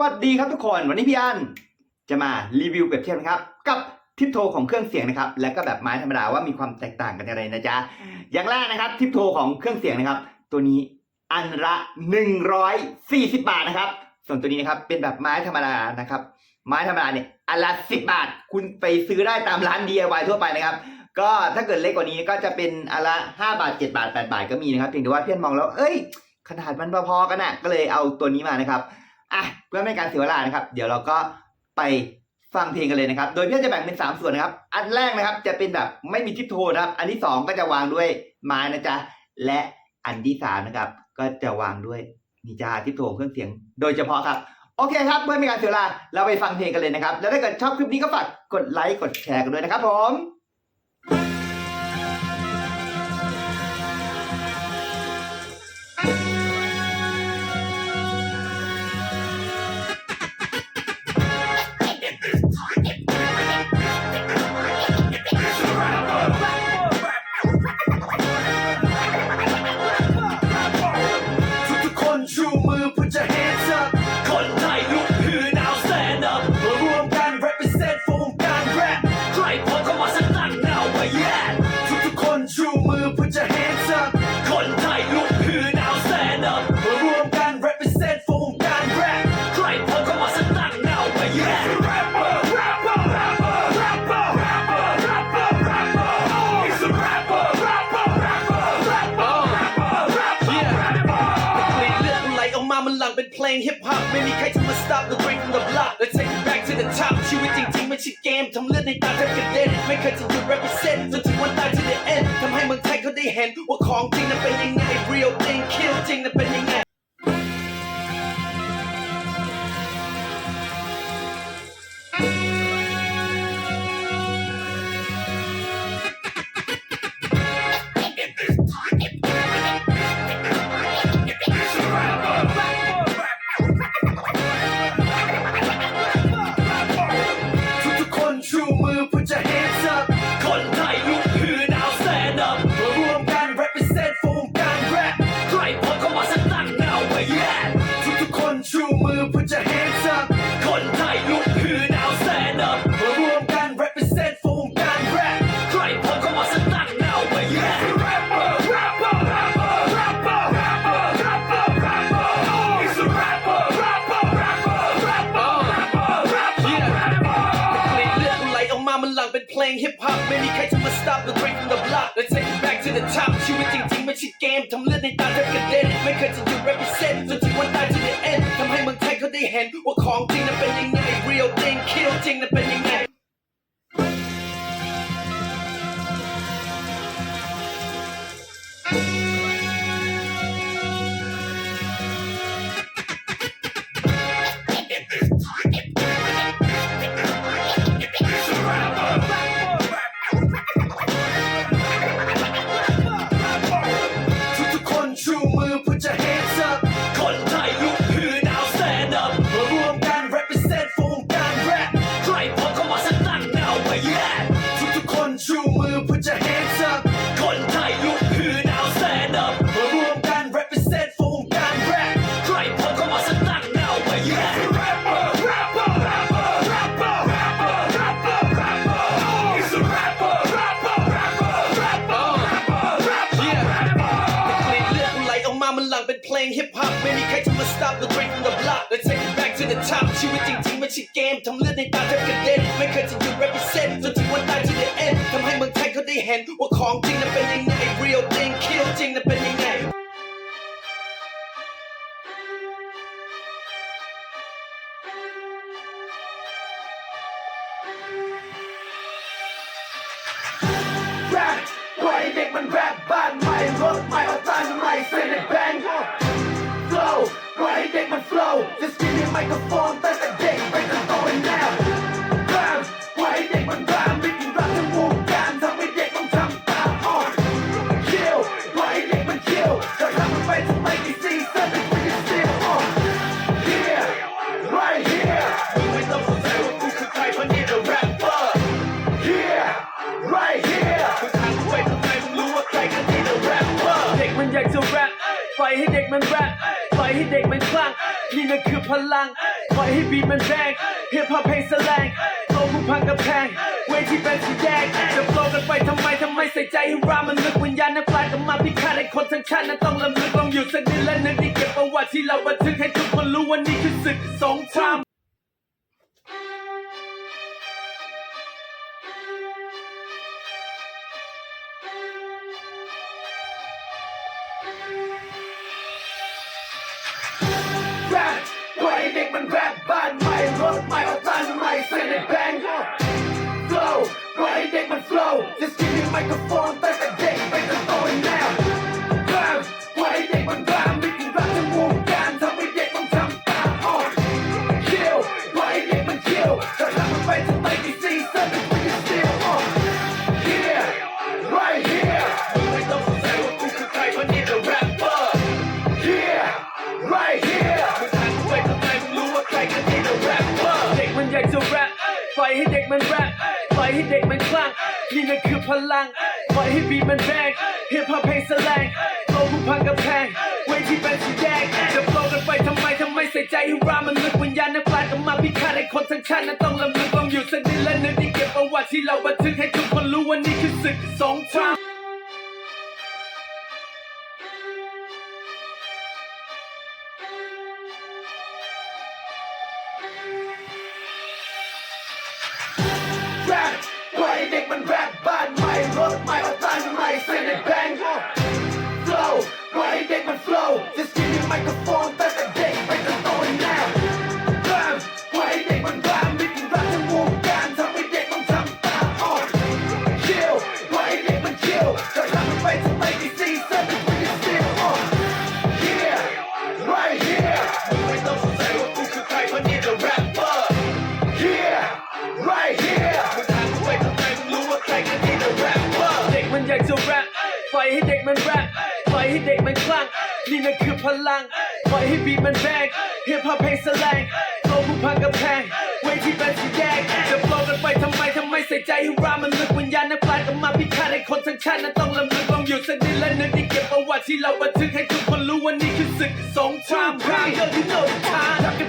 วัสดีครับทุกคนวันนี้พี่อันจะมารีวิวเปรียบเทียบนะครับ กับทิปโทของเครื่องเสียงนะครับ และก็แบบไม้ธรรมดาว่ามีความแตกต่างกันอย่างไรนะจ๊ะอย่างแรกนะครับ ทิปโทของเครื่องเสียงนะครับ ตัวนี้อันละ 140 บาทนะครับ ส่วนตัวนี้นะครับเป็นแบบไม้ธรรมดานะครับ ไม้ธรรมดาเนี่ยอันละ 10 บาท คุณไปซื้อได้ตามร้าน DIY ทั่วไปนะครับก็ถ้าเกิดเล็กกว่านี้ก็จะเป็นอันละ 5 บาท 7 บาท 8 บาทก็มีนะครับเพียงแต่ว่าเพื่อนมองแล้วเอ้ยขนาดมันพอๆกันน่ะก็เลยเอาตัวนี้มานะครับ อะเพื่อไม่ให้การเสียเวลานะครับ เดี๋ยวเราก็ไปฟังเพลงกันเลยนะครับ โดยเพื่อนจะแบ่งเป็น 3 ส่วนนะครับ อันแรกนะครับจะเป็นแบบไม่มีทิปโทนะครับ อันที่ 2 ก็จะวางด้วยไม้นะจ๊ะ และอันที่3นะครับ ก็จะวางด้วยนิจาทิปโทเครื่องเสียง โดยเฉพาะครับ โอเคครับเพื่อไม่ให้การเสียเวลา เราไปฟังเพลงกันเลยนะครับ แล้วถ้าเกิดชอบคลิปนี้ก็ฝากกดไลค์ กดแชร์กันด้วยนะครับผม ลังเป็นเพลงฮิปฮอปไม่มีใครจะมา stop the break from the block Let's take it back to the top ชีวิตจริงๆไม่ใช่เกมทำเลือดในตาแทบกระเด็นไม่เคยจะหยุด represent จนถึงวันตาย to the end ทำให้เมืองไทยเขาได้เห็นว่าของจริงนั้นเป็นยังไง real thing kill จริงนั้นเป็นยังไง ออกมามันหลังเป็นเพลงฮิปฮอปไม่มีใครจะมา stop the break from the block Let's take it back to the top ชีวิตจริงๆไม่ใช่เกมทำเลือดในตาแทบกระเด็นไม่เคยจะหยุด represent จนถึงวันตาย to the end ทำให้เมืองไทยเขาได้เห็นว่าของจริงนั้นเป็นยังไง real thing kill จริงนั้นเป็นยังไง stop the break from the block Let's take it back to the top ชีวิตจริงๆไม่ใช่เกมทำเลือดในตาแทบกระเด็นไม่เคยจะหยุด represent จนถึงวันตาย to the end ทำให้เมืองไทยเขาได้เห็น ว่าของจริงนั้นเป็นยังไง real thing kill จริงนั้นเป็นยังไงแรปปล่อยเด็กมันแรปบ้านใหม่รถใหม่เอาตันใหม่ใส่ในแบงค์ microphone ตั้งแต่เด็กไปจนโตแล้ว rap ปล่อยให้เด็กมัน rap ไม่กินรักทั้งวงการทำให้เด็กต้องทำตาม on kill ปล่อยให้เด็กมัน kill จะทำมันไปทำไมกี่ซีซั่นเป็นคนที่ still on here right here มึงไม่ต้องสงสัยว่ากูคือใครเพราะนี่ the rapper here right here มึงถามกูไปทำไมมึงรู้ว่าใครกันนี่ the rapper เด็กมันอยากจะแรปปล่อยให้เด็กมันแรปปล่อยให้เด็กมันคลั่ง นี่นั่นคือพลังปล่อยให้บีมันแรงฮิปฮอปเพลงแสลงโตผู้พังกระแพง เวทีเป็นสีแดงจะโฟลกันไปทำไมทำไมใส่ใจให้รามันลึกวิญญาณนักปลายกับมาพิฆาตให้คนทั้งชาตินั้นต้องลำลึกลองอยู่สักนิดและนึกที่เก็บประวัติที่เราบันทึกให้ทุกคนรู้ว่านี่คือศึกสงคราม หม่ใส่ในแบงค์ flow ปล่อยให้เด็กมัน flow just give me microphone นี่นั่นคือพลังปล่อยให้บีทมันแรงฮิปฮอปเพลงแสลงโลกูพังกระแพงเวทีเป็นสีแดงจะโฟลกันไปทำไมทำไมใส่ใจให้รามันลึกวิญญาณนักปลายกลับมาพิฆาตให้คนทั้งชาตินั้นต้องลำลึกลองอยู่สักนิดและนึกที่เก็บประวัติที่เราบันทึกให้ทุกคนรู้ว่านี่คือศึกสงคราม นี่นั่นคือพลังปล่อยให้บีทมันแรงฮิปฮอปเพลงแสลงโลกูพังกระแพงเวทีเป็นสีแดงจะโฟลกันไปทำไมทำไมใส่ใจให้รามันลึกวิญญาณนักปลายกลับมาพิฆาตให้คนทั้งชาตินั้นต้องลำลึกลองอยู่สักนิดและนึกที่เก็บประวัติที่เราบันทึกให้ทุกคนรู้ว่านี่คือศึกสงคราม Yo, you know the